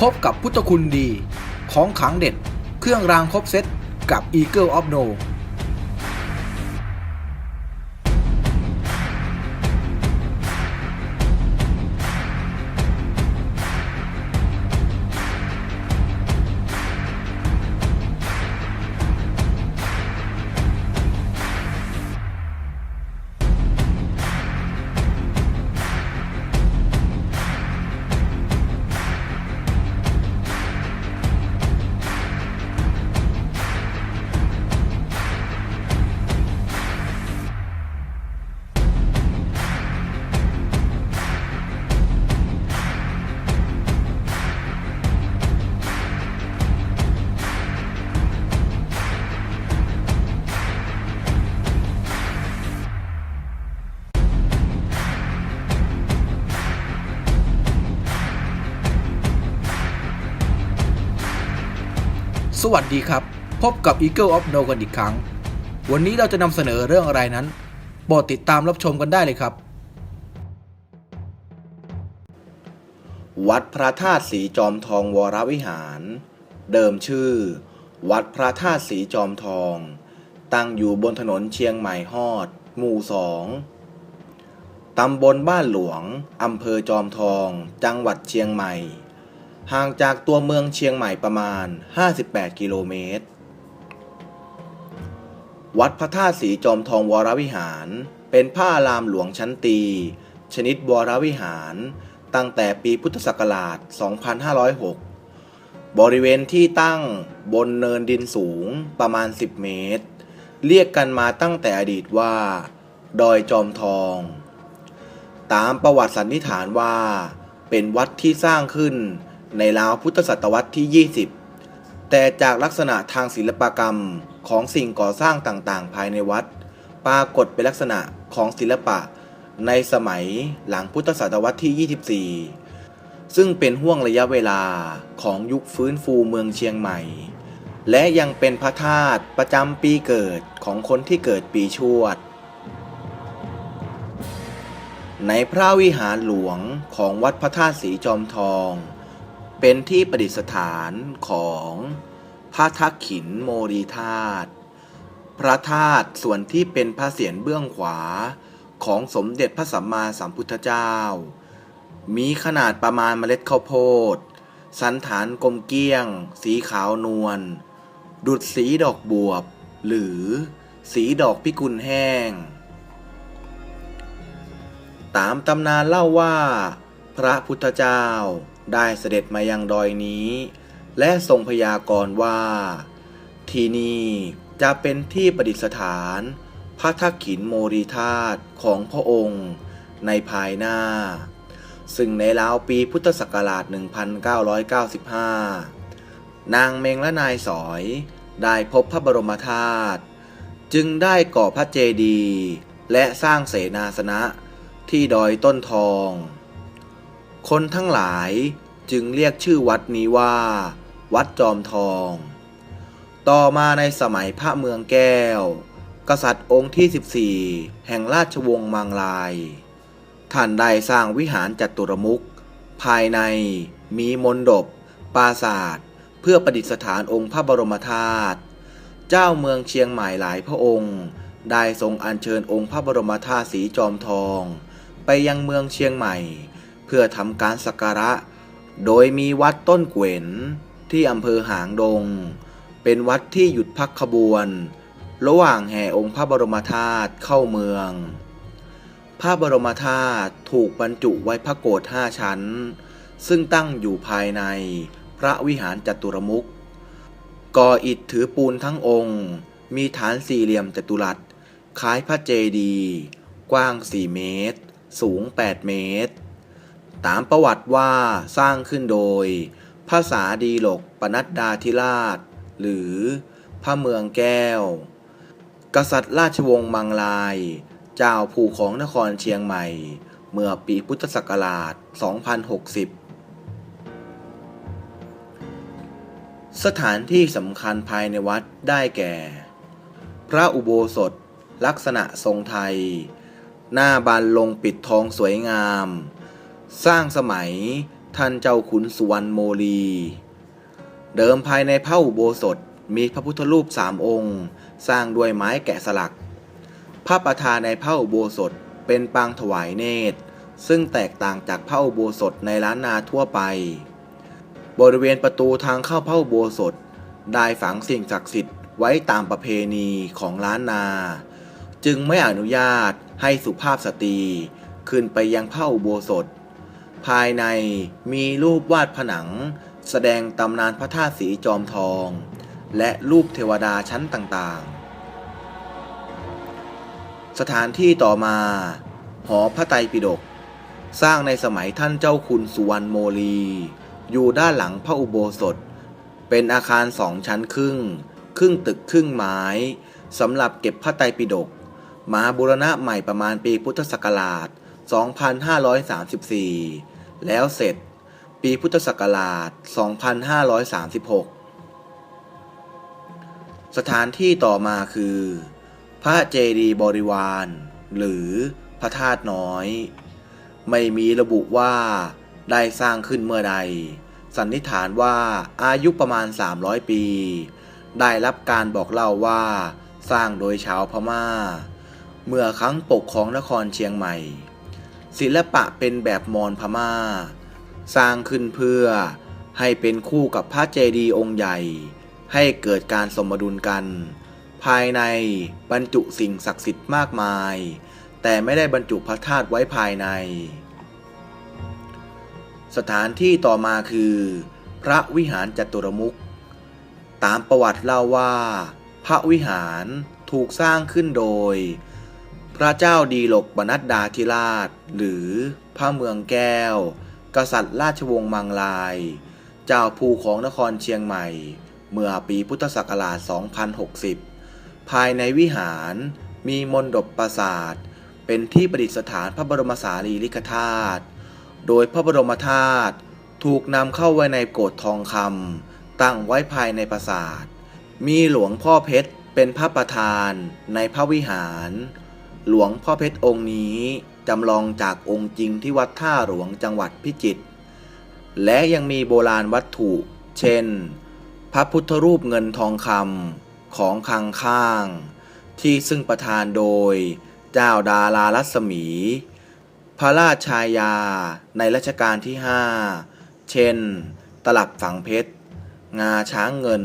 พบกับพุทธคุณดี ของขังเด็ด เครื่องรางครบเซตกับ Eagle of No สวัสดีครับ พบกับ Eagle of No กันอีกครั้ง วันนี้เราจะนำเสนอเรื่องอะไรนั้นโปรดติดตามรับชมกันได้เลยครับ วัดพระธาตุสีจอมทองวรวิหาร เดิมชื่อ วัดพระธาตุสีจอมทอง ตั้งอยู่บนถนนเชียงใหม่ฮอด หมู่สองตำบลบ้านหลวงอำเภอจอมทอง จังหวัดเชียงใหม่ ห่างจากตัวเมืองเชียงใหม่ประมาณ 58 กิโลเมตร วัดพระธาตุสีจอมทองวรวิหาร เป็นพระอารามหลวงชั้นตี ชนิดวรวิหาร ตั้งแต่ปีพุทธศักราช 2506 บริเวณที่ตั้งบนเนินดินสูงประมาณ 10 เมตร เรียกกันมาตั้งแต่อดีตว่า ดอยจอมทอง ตามประวัติสันนิษฐานว่า เป็นวัดที่สร้างขึ้น ในราวพุทธศตวรรษที่ 20 แต่จากลักษณะทางศิลปกรรมของสิ่งก่อสร้างต่างๆ ภายในวัด ปรากฏเป็นลักษณะของศิลปะในสมัยหลังพุทธศตวรรษที่ 24 ซึ่งเป็นห่วงระยะเวลาของยุคฟื้นฟูเมืองเชียงใหม่ และยังเป็นพระธาตุประจำปีเกิดของคนที่เกิดปีชวด ในพระวิหารหลวงของวัดพระธาตุสีจอมทอง เป็นที่ประดิษฐานของพระทักขินโมรีธาตุ พระธาตุส่วนที่เป็นพระเศียรเบื้องขวาของสมเด็จพระสัมมาสัมพุทธเจ้า มีขนาดประมาณเมล็ดข้าวโพด สันฐานกลมเกี้ยง สีขาวนวล ดุดสีดอกบวบ หรือสีดอกพิกุลแห้ง ตามตำนานเล่าว่า พระพุทธเจ้า ได้เสด็จมายังดอยนี้ และทรงพยากรณ์ว่า ที่นี่จะเป็นที่ประดิษฐาน พระทักขินโมรีธาตุของพระองค์ในภายหน้า ซึ่งในราวปีพุทธศักราช 1995 นางเมงและนายสอยได้พบพระบรมธาตุจึงได้ก่อพระเจดีย์และสร้างเสนาสนะที่ดอยต้นทอง คนทั้งหลายจึงเรียกชื่อวัดนี้ว่า วัดจอมทอง ต่อมาในสมัยพระเมืองแก้ว กษัตริย์องค์ที่ 14 แห่งราชวงศ์มังลาย ท่านได้สร้างวิหารจัตุรมุข ภายในมีมนดบ ปราศาสตร์เพื่อประดิษฐานองค์พระบรมธาตุเจ้าเมืองเชียงใหม่หลายพระองค์ ได้ทรงอัญเชิญองค์พระบรมธาตุสีจอมทอง ไปยังเมืองเชียงใหม่ เพื่อทำการสักการะ โดยมีวัดต้นเกวนที่อำเภอหางดง เป็นวัดที่หยุดพักขบวน ระหว่างแห่องค์พระบรมธาตุเข้าเมือง พระบรมธาตุถูกบรรจุไว้พระโกรธห้าชั้น ซึ่งตั้งอยู่ภายในพระวิหารจัตุรมุขก่ออิฐถือปูนทั้งองค์ มีฐานสี่เหลี่ยมจัตุรัส คล้ายพระเจดีย์กว้าง 4 เมตร สูง 8 เมตร ตามประวัติว่าสร้างขึ้นโดยพระสาดีหลกปนัดดาธิราช หรือพระเมืองแก้ว กษัตริย์ราชวงศ์มังลาย เจ้าผู้ของนครเชียงใหม่ เมื่อปีพุทธศักราช 2060 สถานที่สำคัญภายในวัดได้แก่ พระอุโบสถลักษณะทรงไทย หน้าบานลงปิดทองสวยงาม สร้างสมัยท่านเจ้าขุนสุวรรณโมลี เดิมภายในพระอุโบสถมีพระพุทธรูปสามองค์ สร้างด้วยไม้แกะสลัก พระประธานในพระอุโบสถเป็นปางถวายเนตร ซึ่งแตกต่างจากพระอุโบสถในล้านนาทั่วไป บริเวณประตูทางเข้าพระอุโบสถได้ฝังสิ่งศักดิ์สิทธิ์ไว้ตามประเพณีของล้านนา จึงไม่อนุญาตให้สุภาพสตรีขึ้นไปยังพระอุโบสถ ภายในมีรูปวาดผนัง แสดงตำนานพระธาตุสีจอมทอง และรูปเทวดาชั้นต่างๆ สถานที่ต่อมา หอพระไตรปิฎกสร้างในสมัยท่านเจ้าคุณสุวรรณโมลี อยู่ด้านหลังพระอุโบสถ เป็นอาคารสองชั้นครึ่ง ครึ่งตึกครึ่งไม้สำหรับเก็บพระไตรปิฎกมาบูรณะใหม่ประมาณปีพุทธศักราช 2534 แล้วเสร็จปีพุทธศักราช 2536 สถานที่ต่อมาคือ พระเจดีย์บริวาร หรือพระธาตุน้อย ไม่มีระบุว่าได้สร้างขึ้นเมื่อใด สันนิษฐานว่าอายุประมาณ 300 ปี ได้รับการบอกเล่าว่าสร้างโดยชาวพม่า เมื่อครั้งปกของนครเชียงใหม่ ศิลปะเป็นแบบมอญพม่า สร้างขึ้นเพื่อให้เป็นคู่กับพระเจดีย์องค์ใหญ่ ให้เกิดการสมดุลกัน ภายในบรรจุสิ่งศักดิ์สิทธิ์มากมาย แต่ไม่ได้บรรจุพระธาตุไว้ภายใน สถานที่ต่อมาคือ พระวิหารจตุรมุขตามประวัติเล่าว่า พระวิหารถูกสร้างขึ้นโดย พระเจ้าดีหลกบนัดดาธิราช หรือพระเมืองแก้ว กษัตริย์ราชวงศ์มังลาย เจ้าภูของนครเชียงใหม่ เมื่อปีพุทธศักราช 2060 ภายในวิหารมีมณฑปปราสาท เป็นที่ประดิษฐานพระบรมสารีริกธาตุ โดยพระบรมธาตุถูกนำเข้าไว้ในโกฏทองคำตั้งไว้ภายในปราสาท มีหลวงพ่อเพชรเป็นพระประธานในพระวิหาร หลวงพ่อเพชรองค์นี้จำลองจากองค์จริงที่วัดท่าหลวงจังหวัดพิจิตร และยังมีโบราณวัตถุ เช่น พระพุทธรูปเงินทองคำของคังข้าง ที่ซึ่งประธานโดย เจ้าดารารัศมี พระราชชายาในรัชกาลที่ 5 เช่น ตลับฝังเพชร งาช้างเงิน